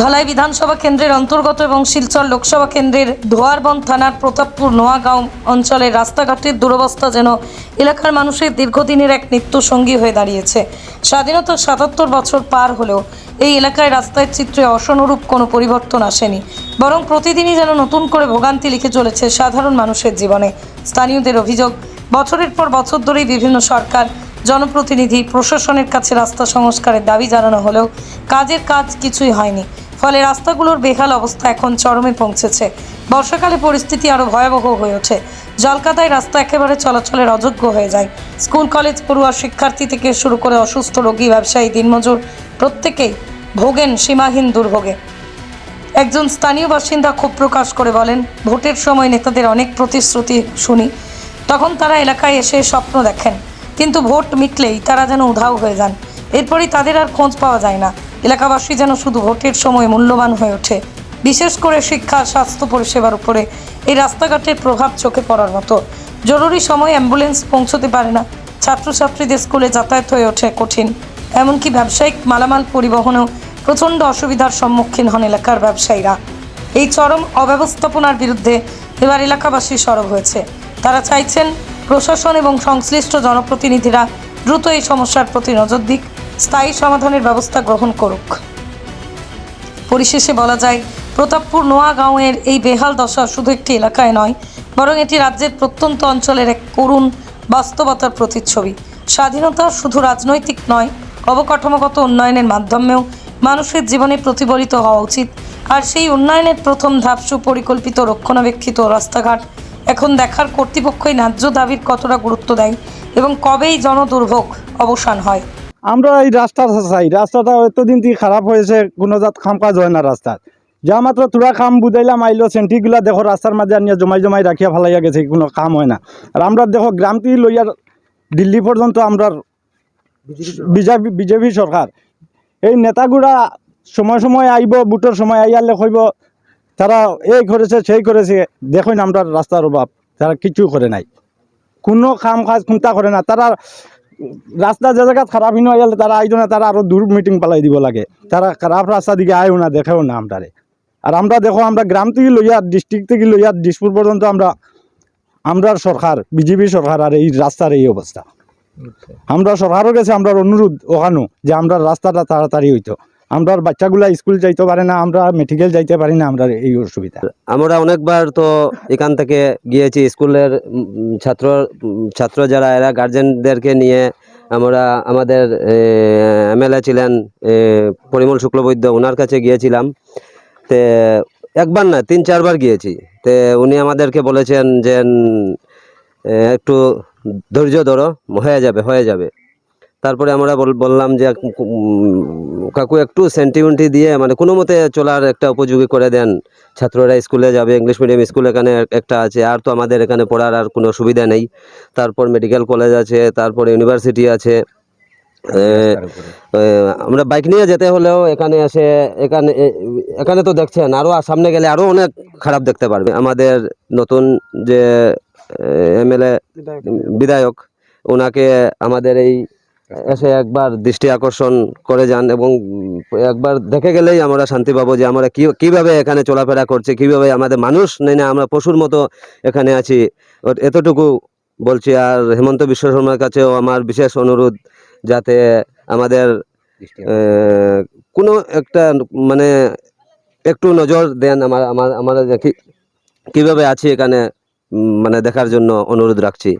ধলাই বিধানসভা কেন্দ্রের অন্তর্গত এবং শিলচর লোকসভা কেন্দ্রের ধোয়ারবন থানার প্রতাপপুর নোয়াগাঁও অঞ্চলের রাস্তাঘাটের দুরবস্থা যেন এলাকার মানুষের দীর্ঘদিনের এক নিত্য সঙ্গী হয়ে দাঁড়িয়েছে। স্বাধীনতা সাতাত্তর বছর পার হলেও এই এলাকায় রাস্তার চিত্রে অসনুরূপ কোনো পরিবর্তন আসেনি। বরং প্রতিদিনই যেন নতুন করে ভোগান্তি লিখে চলেছে সাধারণ মানুষের জীবনে। স্থানীয়দের অভিযোগ, বছরের পর বছর ধরেই বিভিন্ন সরকার, জনপ্রতিনিধি, প্রশাসনের কাছে রাস্তা সংস্কারের দাবি জানানো হলেও কাজের কাজ কিছুই হয়নি। ফলে রাস্তাগুলোর বেহাল অবস্থা এখন চরমে পৌঁছেছে। বর্ষাকালে পরিস্থিতি আরও ভয়াবহ হয়ে ওঠে। জলকাতায় রাস্তা একেবারে চলাচলের অযোগ্য হয়ে যায়। স্কুল, কলেজ, পড়ুয়া শিক্ষার্থী থেকে শুরু করে অসুস্থ রোগী, ব্যবসায়ী, দিনমজুর প্রত্যেকেই ভোগেন সীমাহীন দুর্ভোগে। একজন স্থানীয় বাসিন্দা ক্ষোভ প্রকাশ করে বলেন, ভোটের সময় নেতাদের অনেক প্রতিশ্রুতি শুনি। তখন তারা এলাকায় এসে স্বপ্ন দেখেন। কিন্তু ভোট মিটলেই তারা যেন উধাও হয়ে যান। এরপরই তাদের আর খোঁজ পাওয়া যায় না। এলাকাবাসী যেন শুধু ভোটের সময় মূল্যবান হয়ে ওঠে। বিশেষ করে শিক্ষা, স্বাস্থ্য পরিষেবার উপরে এই রাস্তাঘাটের প্রভাব চোখে পড়ার মতো। জরুরি সময় অ্যাম্বুলেন্স পৌঁছতে পারে না। ছাত্রছাত্রীদের স্কুলে যাতায়াত হয়ে ওঠে কঠিন। এমনকি ব্যবসায়িক মালামাল পরিবহনেও প্রচণ্ড অসুবিধার সম্মুখীন হন এলাকার ব্যবসায়ীরা। এই চরম অব্যবস্থাপনার বিরুদ্ধে এবার এলাকাবাসী সরব হয়েছে। তারা চাইছেন প্রশাসন এবং সংশ্লিষ্ট জনপ্রতিনিধিরা দ্রুত এই সমস্যার প্রতি নজর দিক। স্থায়ী সমাধানের ব্যবস্থা গ্রহণ করুক। পরিশেষে বলা যায়, প্রতাপপুর নোয়াগাঁওয়ের এই বেহাল দশা শুধু একটি এলাকায় নয়, বরং এটি রাজ্যের প্রত্যন্ত অঞ্চলের এক করুণ, বাস্তবতার প্রতিচ্ছবি। স্বাধীনতা শুধু রাজনৈতিক নয়, অবকাঠামোগত উন্নয়নের মাধ্যমেও মানুষের জীবনে প্রতিফলিত হওয়া উচিত। আর সেই উন্নয়নের প্রথম ধাপ সুপরিকল্পিত রক্ষণাবেক্ষিত রাস্তাঘাট এখন দেখার কর্তৃপক্ষই ন্যায্য দাবির কতটা গুরুত্ব দেয় এবং কবেই জনদুর্ভোগ অবসান হয়। আমরা এই রাস্তাটা চাই রাস্তাটা এতদিন থেকে খারাপ হয়েছে, কোনো জাত খাম কাজ হয় না রাস্তার। যা মাত্র তোরা খাম বুঝাইলাম আইলো সেন্টিগুলা দেখো রাস্তার মাঝে আনিয়া জমাই জমাই রাখিয়া ফেলাইয়া গেছে, কোনো কাম হয় না। আর আমরা দেখো গ্রাম থেকে লইয়া দিল্লি পর্যন্ত আমরা বিজেপি বিজেপি সরকার। এই নেতাগুড়া সময় সময় আইব, বুটের সময় আইয়ালে কইব তারা এই করেছে, সেই করেছে, দেখুন আমরা রাস্তার অভাব, তারা কিছু করে নাই। কোনো কাম কাজ চিন্তা করে না। তারা রাস্তা যে জায়গা খারাপ হিনো গেলে তারা আইতো না তারা আরও দূর মিটিং পালাই দিব লাগে। তারা খারাপ রাস্তা দিকে আয়ও না দেখেও না আমরারে। আর আমরা দেখো আমরা গ্রাম থেকে লইয়া ডিস্ট্রিক্ট থেকে লইয়া দিসপুর পর্যন্ত আমরা আমরা সরকার বিজেপি সরকার আর এই রাস্তার এই অবস্থা। আমরা সরকারও গেছে আমরা অনুরোধ ওখানো যে আমরা রাস্তাটা তাড়াতাড়ি হইতো। আমরা বাচ্চাগুলা স্কুল যাইতে পারে না, আমরা মেডিকেল যাইতে পারি না আমরা এই অসুবিধা। আমরা অনেকবার তো এখান থেকে গিয়েছি, স্কুলের ছাত্র ছাত্র যারা, এরা গার্জেনদেরকে নিয়ে আমরা, আমাদের এমএলএ ছিলেন পরিমল শুক্লবৈদ্য ওনার কাছে গিয়েছিলাম। তে, একবার না, তিন, চারবার গিয়েছি। তে, উনি আমাদেরকে বলেছেন যে একটু ধৈর্য ধরো, হয়ে যাবে হয়ে যাবে। তারপরে আমরা বললাম যে কাকু একটু সেন্টিমেন্টি দিয়ে মানে কোনো মতে চলার একটা উপযোগী করে দেন। ছাত্ররা স্কুলে যাবে ইংলিশ মিডিয়াম স্কুল এখানে একটা আছে আর তো আমাদের এখানে পড়ার আর কোনো সুবিধা নেই। তারপর মেডিকেল কলেজ আছে তারপর ইউনিভার্সিটি আছে। আমরা বাইক নিয়ে যেতে হলেও এখানে এসে এখানে এখানে তো দেখছেন আরও সামনে গেলে আরও অনেক খারাপ দেখতে পারবে। আমাদের নতুন যে এমএলএ বিধায়ক ওনাকে আমাদের এই এসে একবার দৃষ্টি আকর্ষণ করে যান এবং একবার দেখে গেলেই আমরা শান্তি পাবো যে আমরা কি কীভাবে এখানে চলাফেরা করছি কীভাবে আমাদের মানুষ নেই না আমরা পশুর মতো এখানে আছি। ওর এতটুকু বলছি। আর হেমন্ত বিশ্ব শর্মার কাছেও আমার বিশেষ অনুরোধ যাতে আমাদের কোনো একটা মানে একটু নজর দেন আমার আমার আমরা কীভাবে আছি এখানে মানে দেখার জন্য অনুরোধ রাখছি।